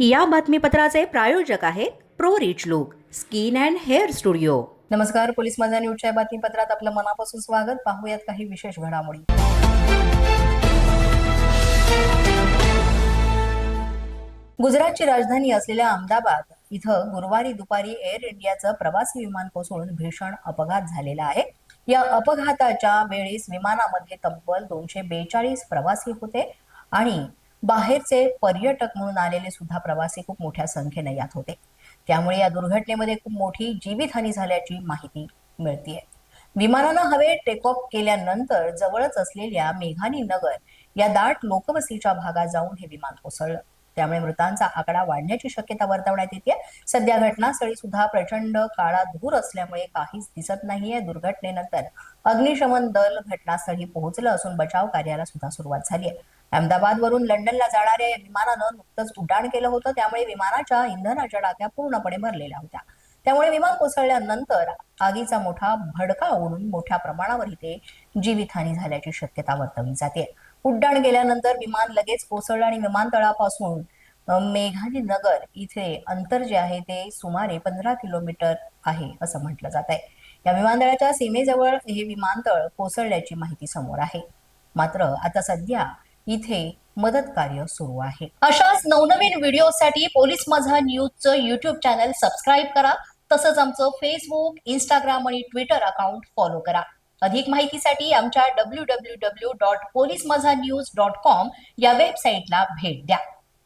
या बातमीपत्राचे प्रायोजक आहेत pro rich look skin and hair studio. नमस्कार पोलीस माझा न्यूजच्या बातमीपत्रात आपलं मनापासून स्वागत. पाहूयात काही विशेष घडामोडी. गुजरातची राजधानी असलेल्या अहमदाबाद इथं गुरुवारी दुपारी एअर इंडियाचं प्रवासी विमान कोसळून भीषण अपघात झालेला आहे. या अपघाताच्या वेळेस विमानामध्ये तब्बल दोनशे बेचाळीस प्रवासी होते आणि बाहेरचे पर्यटक म्हणून आलेले सुद्धा प्रवासी खूप मोठ्या संख्येने यात होते. त्यामुळे या दुर्घटनेमध्ये खूप मोठी जीवितहानी झाल्याची माहिती मिळतीये. विमानानं हवे टेक ऑफ केल्यानंतर जवळच असलेल्या मेघानी नगर या दाट लोकवस्तीच्या भागात जाऊन हे विमान कोसळलं. त्यामुळे मृतांचा आकडा वाढण्याची शक्यता वर्तवण्यात येते. सध्या घटनास्थळी सुद्धा प्रचंड काळा धूर असल्यामुळे काहीच दिसत नाहीये. दुर्घटनेनंतर अग्निशमन दल घटनास्थळी पोहोचलं असून बचाव कार्याला सुद्धा सुरुवात झाली आहे अहमदाबाद वरून लंडनला जाणाऱ्या या विमानानं नुकतंच उड्डाण केलं होतं. त्यामुळे विमानाच्या इंधनाच्या टाक्या पूर्णपणे भरलेल्या होत्या. त्यामुळे विमान कोसळल्यानंतर आगीचा मोठा भडका उडून मोठ्या प्रमाणावर इथे जीवितहानी झाल्याची शक्यता वर्तवली जाते. उड्डाण गेल्यानंतर विमान लगेच कोसळलं आणि विमानतळापासून मेघाली मेघानी नगर इथे अंतर जे आहे ते सुमारे पंधरा किलोमीटर आहे असं म्हटलं जात आहे. या विमानतळाच्या सीमेजवळ हे विमानतळ कोसळल्याची माहिती समोर आहे. मात्र आता सध्या इथे मदत कार्य सुरू आहे. अशाच नवनवीन व्हिडिओसाठी पोलीस माझा न्यूजचं युट्यूब चॅनल सबस्क्राईब करा. तसंच आमचं फेसबुक इंस्टाग्राम आणि ट्विटर अकाउंट फॉलो करा. अधिक माहितीसाठी आमच्या W W W dot police Majha news dot com या वेबसाईटला भेट द्या.